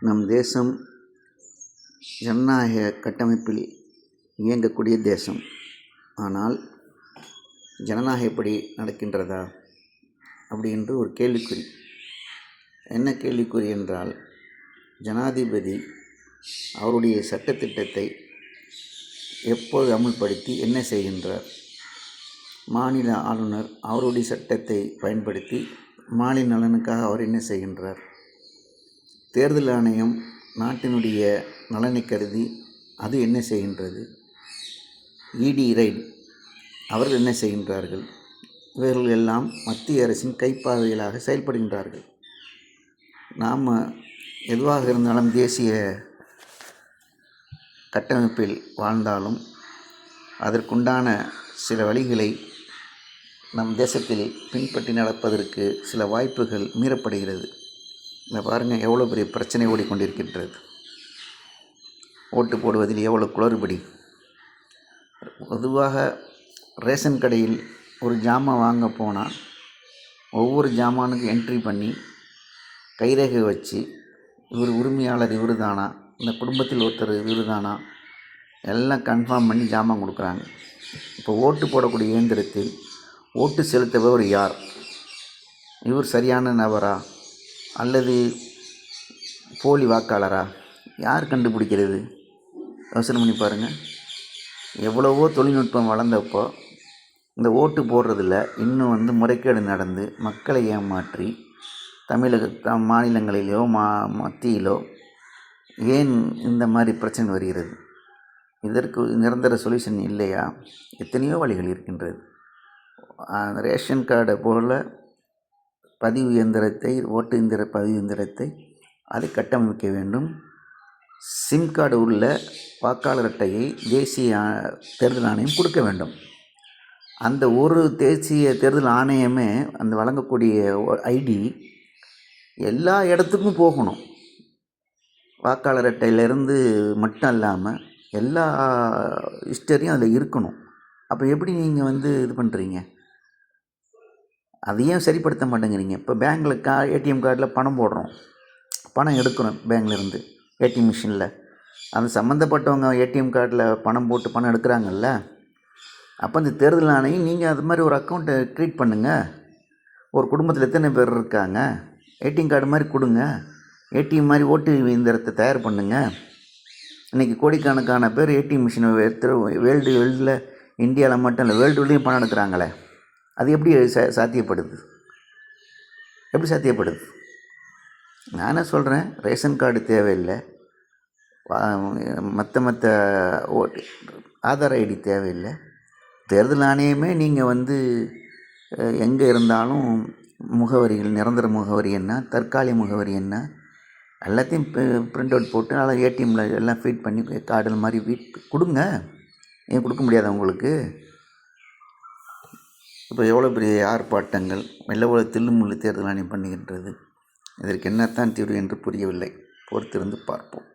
நம் தேசம் ஜனநாயக கட்டமைப்பில் இயங்கக்கூடிய தேசம். ஆனால் ஜனநாயகப்படி நடக்கின்றதா? அப்படி என்று ஒரு கேள்விக்குறி. என்ன கேள்விக்குறி என்றால் ஜனாதிபதி அவருடைய சட்டத்திட்டத்தை எப்போது அமுல்படுத்தி என்ன செய்கின்றார்? மாநில ஆளுநர் அவருடைய சட்டத்தை பயன்படுத்தி மாநில நலனுக்காக அவர் என்ன செய்கின்றார்? தேர்தல் ஆணையம் நாட்டினுடைய நலனை கருதி அது என்ன செய்கின்றது? இடி ரைட் அவர்கள் என்ன செய்கின்றார்கள்? இவர்கள் எல்லாம் மத்திய அரசின் கைப்பாவைகளாக செயல்படுகின்றார்கள். நாம் எதுவாக இருந்தாலும் தேசிய கட்டமைப்பில் வாழ்ந்தாலும் அதற்குண்டான சில வழிகளை நம் தேசத்தில் பின்பற்றி நடப்பதற்கு சில வாய்ப்புகள் மீறப்படுகிறது. இந்த பாருங்கள் எவ்வளோ பெரிய பிரச்சனை ஓடிக்கொண்டிருக்கின்றது. ஓட்டு போடுவதில் எவ்வளோ குளறுபடி. பொதுவாக ரேஷன் கடையில் ஒரு ஜாமான் வாங்க போனால் ஒவ்வொரு ஜாமானுக்கும் என்ட்ரி பண்ணி கைரேகை வச்சு இவர் உரிமையாளர் இவர் தானா இந்த குடும்பத்தில் ஒருத்தர் இவர் தானா எல்லாம் கன்ஃபார்ம் பண்ணி ஜாமான் கொடுக்குறாங்க. இப்போ ஓட்டு போடக்கூடிய இயந்திரத்தில் ஓட்டு செலுத்துபவர் யார்? இவர் சரியான நபரா? அல்லது போலி வாக்காளரா? யார் கண்டுபிடிக்கிறது? யோசனை பண்ணி பாருங்கள் எவ்வளவோ தொழில்நுட்பம் வளர்ந்தப்போ இந்த ஓட்டு போடுறதில் இன்னும் வந்து முறைகேடு நடந்து மக்களை ஏமாற்றி தமிழக மாநிலங்களிலோ மா மத்தியிலோ ஏன் இந்த மாதிரி பிரச்சனை வருகிறது? இதற்கு நிரந்தர சொல்யூஷன் இல்லையா? எத்தனையோ வழிகள் இருக்கின்றது. ரேஷன் கார்டை போல் பதிவு இயந்திரத்தை ஓட்டு இயந்திர பதிவு இயந்திரத்தை அதை கட்டமைக்க வேண்டும். சிம் கார்டு உள்ள வாக்காளர் அட்டையை தேசிய தேர்தல் ஆணையம் கொடுக்க வேண்டும். அந்த ஒரு தேசிய தேர்தல் ஆணையமே அந்த வழங்கக்கூடிய ஐடி எல்லா இடத்துக்கும் போகணும். வாக்காளர் அட்டையிலேருந்து மட்டும் இல்லாமல் எல்லா ஹிஸ்டரியும் அதில் இருக்கணும். அப்போ எப்படி நீங்கள் வந்து இது பண்ணுறீங்க அதையும் சரிப்படுத்த மாட்டேங்கிறீங்க? இப்போ பேங்க்கில் கா ஏடிஎம் கார்டில் பணம் போடுறோம். பணம் எடுக்கிறோம் பேங்க்லேருந்து ஏடிஎம் மிஷினில். அந்த சம்மந்தப்பட்டவங்க ஏடிஎம் கார்டில் பணம் போட்டு பணம் எடுக்கிறாங்கல்ல? அப்போ இந்த தேர்தல் ஆணையம் நீங்கள் அது மாதிரி ஒரு அக்கௌண்ட்டை க்ரியேட் பண்ணுங்கள் ஒரு குடும்பத்தில் எத்தனை பேர் இருக்காங்க? ஏடிஎம் கார்டு மாதிரி கொடுங்க. ஏடிஎம் மாதிரி ஓட்டு இயந்திரத்தை தயார் பண்ணுங்கள் இன்றைக்கி கோடிக்கணக்கான பேர் ஏடிஎம் மிஷினை எடுத்து வேர்ல்டு வேர்ல்டில் இந்தியாவில் மட்டும் இல்லை வேர்ல்டுலேயும் பணம் எடுக்கிறாங்களே. அது எப்படி சா சாத்தியப்படுது? எப்படி சாத்தியப்படுது? நானே சொல்கிறேன் ரேஷன் கார்டு தேவையில்லை. மற்ற மற்ற ஓட்டு ஆதார் ஐடி தேவையில்லை. தேர்தல் ஆணையமே நீங்கள் வந்து எங்கே இருந்தாலும் முகவரிகள் நிரந்தர முகவரி என்ன தற்காலிக முகவரி என்ன எல்லாத்தையும் பிரிண்ட் அவுட் போட்டு அதெல்லாம் ஏடிஎம்மில் எல்லாம் ஃபீட் பண்ணி கார்டு மாதிரி ஃபீட் கொடுங்க. ஏன் கொடுக்க முடியாதா உங்களுக்கு இப்போ எவ்வளோ பெரிய ஆர்ப்பாட்டங்கள் எவ்வளோ தில்லுமுள்ளு தேர்தல் ஆணையம் பண்ணுகின்றது? இதற்கு என்னத்தான் தீர்வு என்று புரியவில்லை. பொறுத்திருந்து பார்ப்போம்.